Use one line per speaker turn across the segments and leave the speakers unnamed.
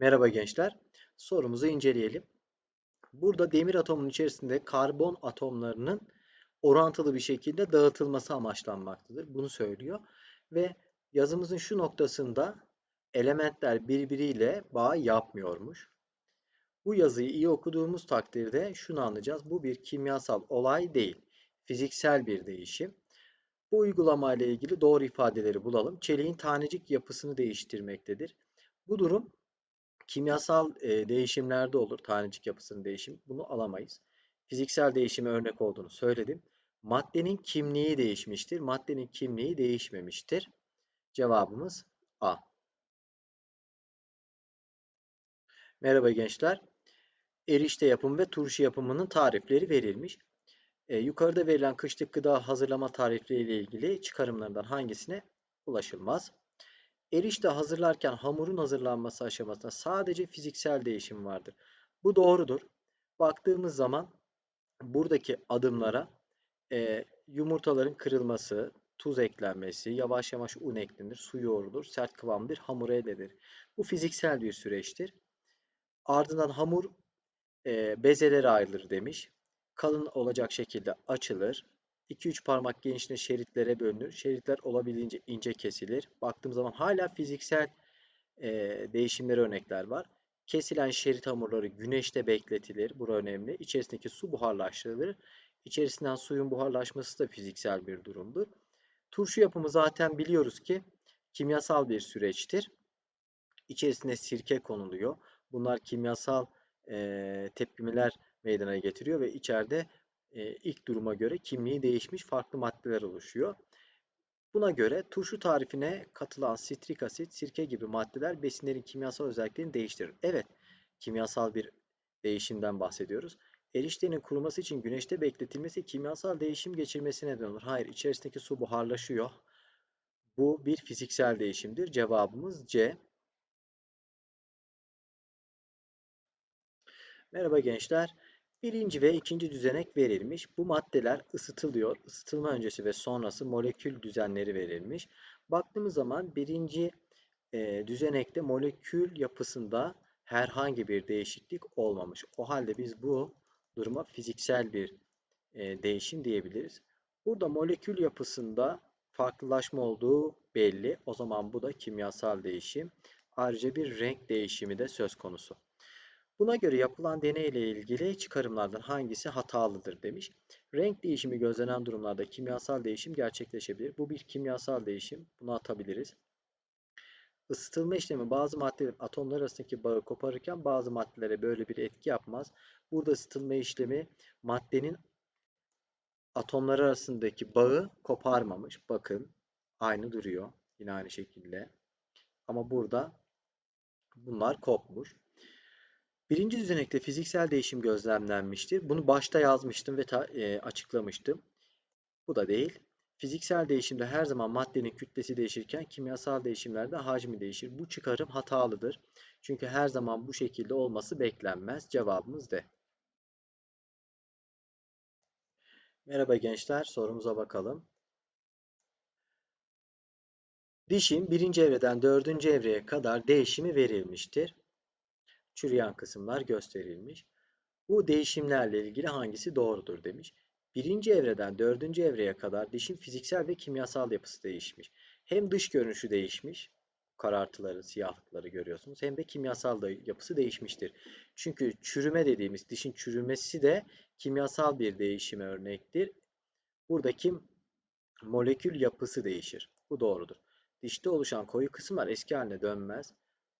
Merhaba gençler. Sorumuzu inceleyelim. Burada demir atomunun içerisinde karbon atomlarının orantılı bir şekilde dağıtılması amaçlanmaktadır. Bunu söylüyor. Ve yazımızın şu noktasında elementler birbiriyle bağ yapmıyormuş. Bu yazıyı iyi okuduğumuz takdirde şunu anlayacağız. Bu bir kimyasal olay değil. Fiziksel bir değişim. Bu uygulama ile ilgili doğru ifadeleri bulalım. Çeliğin tanecik yapısını değiştirmektedir. Bu durum kimyasal e, değişimlerde olur. Tanecik yapısının değişimi. Bunu alamayız. Fiziksel değişime örnek olduğunu söyledim. Maddenin kimliği değişmiştir. Maddenin kimliği değişmemiştir. Cevabımız A. Merhaba gençler. Erişte yapımı ve turşu yapımının tarifleri verilmiş. E, yukarıda verilen kışlık gıda hazırlama tarifleri ile ilgili çıkarımlarından hangisine ulaşılmaz? Erişte hazırlarken hamurun hazırlanması aşamasında sadece fiziksel değişim vardır. Bu doğrudur. Baktığımız zaman buradaki adımlara e, yumurtaların kırılması, tuz eklenmesi, yavaş yavaş un eklenir, su yoğrulur, sert kıvam bir hamur elde edilir. Bu fiziksel bir süreçtir. Ardından hamur e, bezelere ayrılır demiş. Kalın olacak şekilde açılır. 2-3 parmak genişliğinde şeritlere bölünür. Şeritler olabildiğince ince kesilir. Baktığım zaman hala fiziksel e, değişimlere örnekler var. Kesilen şerit hamurları güneşte bekletilir. Bu önemli. İçerisindeki su buharlaştırılır. İçerisinden suyun buharlaşması da fiziksel bir durumdur. Turşu yapımı zaten biliyoruz ki kimyasal bir süreçtir. İçerisine sirke konuluyor. Bunlar kimyasal e, tepkimeler meydana getiriyor ve içeride e, ilk duruma göre kimliği değişmiş farklı maddeler oluşuyor. Buna göre turşu tarifine katılan sitrik asit, sirke gibi maddeler besinlerin kimyasal özelliklerini değiştirir. Evet, kimyasal bir değişimden bahsediyoruz. Eriştenin kuruması için güneşte bekletilmesi kimyasal değişim geçirmesine neden olur. Hayır, içerisindeki su buharlaşıyor. Bu bir fiziksel değişimdir. Cevabımız C. Merhaba gençler. Birinci ve ikinci düzenek verilmiş. Bu maddeler ısıtılıyor. Isıtılma öncesi ve sonrası molekül düzenleri verilmiş. Baktığımız zaman birinci e, düzenekte molekül yapısında herhangi bir değişiklik olmamış. O halde biz bu duruma fiziksel bir e, değişim diyebiliriz. Burada molekül yapısında farklılaşma olduğu belli. O zaman bu da kimyasal değişim. Ayrıca bir renk değişimi de söz konusu. Buna göre yapılan deney ile ilgili çıkarımlardan hangisi hatalıdır demiş. Renk değişimi gözlenen durumlarda kimyasal değişim gerçekleşebilir. Bu bir kimyasal değişim. Bunu atabiliriz. Isıtılma işlemi bazı maddelerin atomlar arasındaki bağı koparırken bazı maddelere böyle bir etki yapmaz. Burada ısıtılma işlemi maddenin atomlar arasındaki bağı koparmamış. Bakın aynı duruyor. Yine aynı şekilde. Ama burada bunlar kopmuş. Birinci düzenekte fiziksel değişim gözlemlenmiştir. Bunu başta yazmıştım ve e, açıklamıştım. Bu da değil. Fiziksel değişimde her zaman maddenin kütlesi değişirken kimyasal değişimlerde hacmi değişir. Bu çıkarım hatalıdır. Çünkü her zaman bu şekilde olması beklenmez. Cevabımız D. Merhaba gençler, sorumuza bakalım. Dişin birinci evreden dördüncü evreye kadar değişimi verilmiştir çürüyen kısımlar gösterilmiş. Bu değişimlerle ilgili hangisi doğrudur demiş. Birinci evreden dördüncü evreye kadar dişin fiziksel ve kimyasal yapısı değişmiş. Hem dış görünüşü değişmiş, karartıları, siyahlıkları görüyorsunuz. Hem de kimyasal da yapısı değişmiştir. Çünkü çürüme dediğimiz dişin çürümesi de kimyasal bir değişime örnektir. Buradaki molekül yapısı değişir. Bu doğrudur. Dişte oluşan koyu kısımlar eski haline dönmez.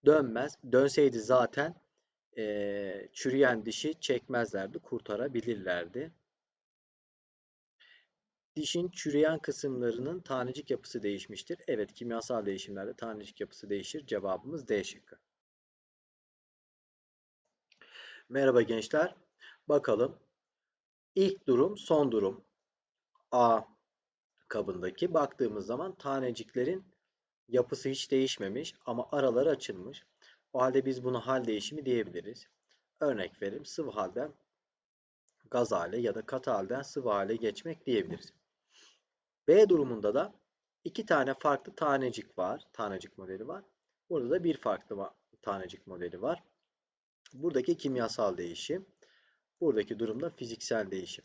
Dönmez. Dönseydi zaten e, çürüyen dişi çekmezlerdi, kurtarabilirlerdi. Dişin çürüyen kısımlarının tanecik yapısı değişmiştir. Evet, kimyasal değişimlerde tanecik yapısı değişir. Cevabımız D şıkkı. Merhaba gençler. Bakalım. İlk durum, son durum. A kabındaki baktığımız zaman taneciklerin yapısı hiç değişmemiş ama araları açılmış. Halde biz bunu hal değişimi diyebiliriz. Örnek verim sıvı halden gaz hale ya da katı halden sıvı hale geçmek diyebiliriz. B durumunda da iki tane farklı tanecik var. Tanecik modeli var. Burada da bir farklı tanecik modeli var. Buradaki kimyasal değişim. Buradaki durumda fiziksel değişim.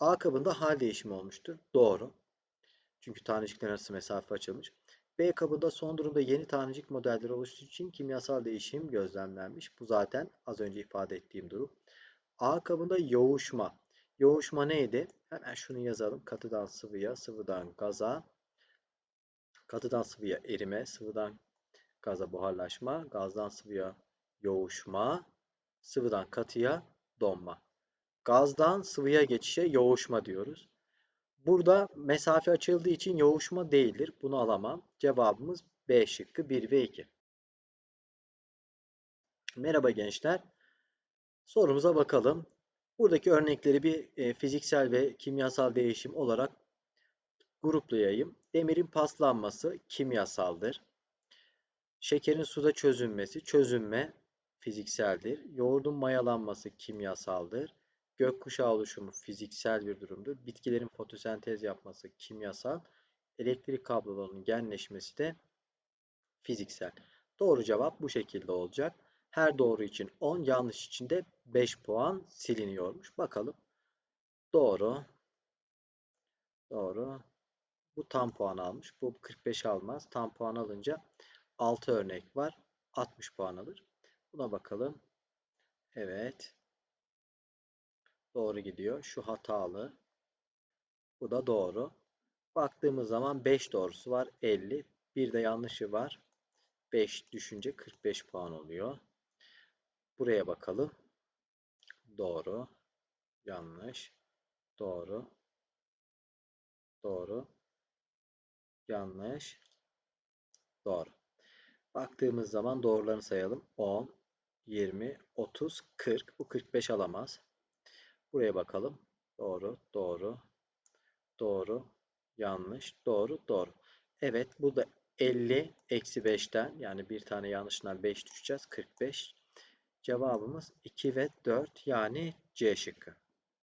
A kabında hal değişimi olmuştur. Doğru. Çünkü tanecikler arası mesafe açılmış. B kabında son durumda yeni tanecik modelleri oluştuğu için kimyasal değişim gözlemlenmiş. Bu zaten az önce ifade ettiğim durum. A kabında yoğuşma. Yoğuşma neydi? Hemen şunu yazalım. Katıdan sıvıya, sıvıdan gaza, katıdan sıvıya erime, sıvıdan gaza buharlaşma, gazdan sıvıya yoğuşma, sıvıdan katıya donma. Gazdan sıvıya geçişe yoğuşma diyoruz. Burada mesafe açıldığı için yoğuşma değildir. Bunu alamam. Cevabımız B şıkkı 1 ve 2. Merhaba gençler. Sorumuza bakalım. Buradaki örnekleri bir e, fiziksel ve kimyasal değişim olarak gruplayayım. Demirin paslanması kimyasaldır. Şekerin suda çözünmesi, çözünme fizikseldir. Yoğurdun mayalanması kimyasaldır. Gökkuşağı oluşumu fiziksel bir durumdur. Bitkilerin fotosentez yapması kimyasal. Elektrik kablolarının genleşmesi de fiziksel. Doğru cevap bu şekilde olacak. Her doğru için 10, yanlış için de 5 puan siliniyormuş. Bakalım. Doğru. Doğru. Bu tam puan almış. Bu 45 almaz. Tam puan alınca 6 örnek var. 60 puan alır. Buna bakalım. Evet. Doğru gidiyor. Şu hatalı. Bu da doğru. Baktığımız zaman 5 doğrusu var. 50. Bir de yanlışı var. 5 düşünce 45 puan oluyor. Buraya bakalım. Doğru. Yanlış. Doğru. Doğru. Yanlış. Doğru. Baktığımız zaman doğrularını sayalım. 10, 20, 30, 40. Bu 45 alamaz. Buraya bakalım. Doğru, doğru, doğru, yanlış, doğru, doğru. Evet, bu da 50 eksi 5'ten yani bir tane yanlışından 5 düşeceğiz. 45. Cevabımız 2 ve 4 yani C şıkkı.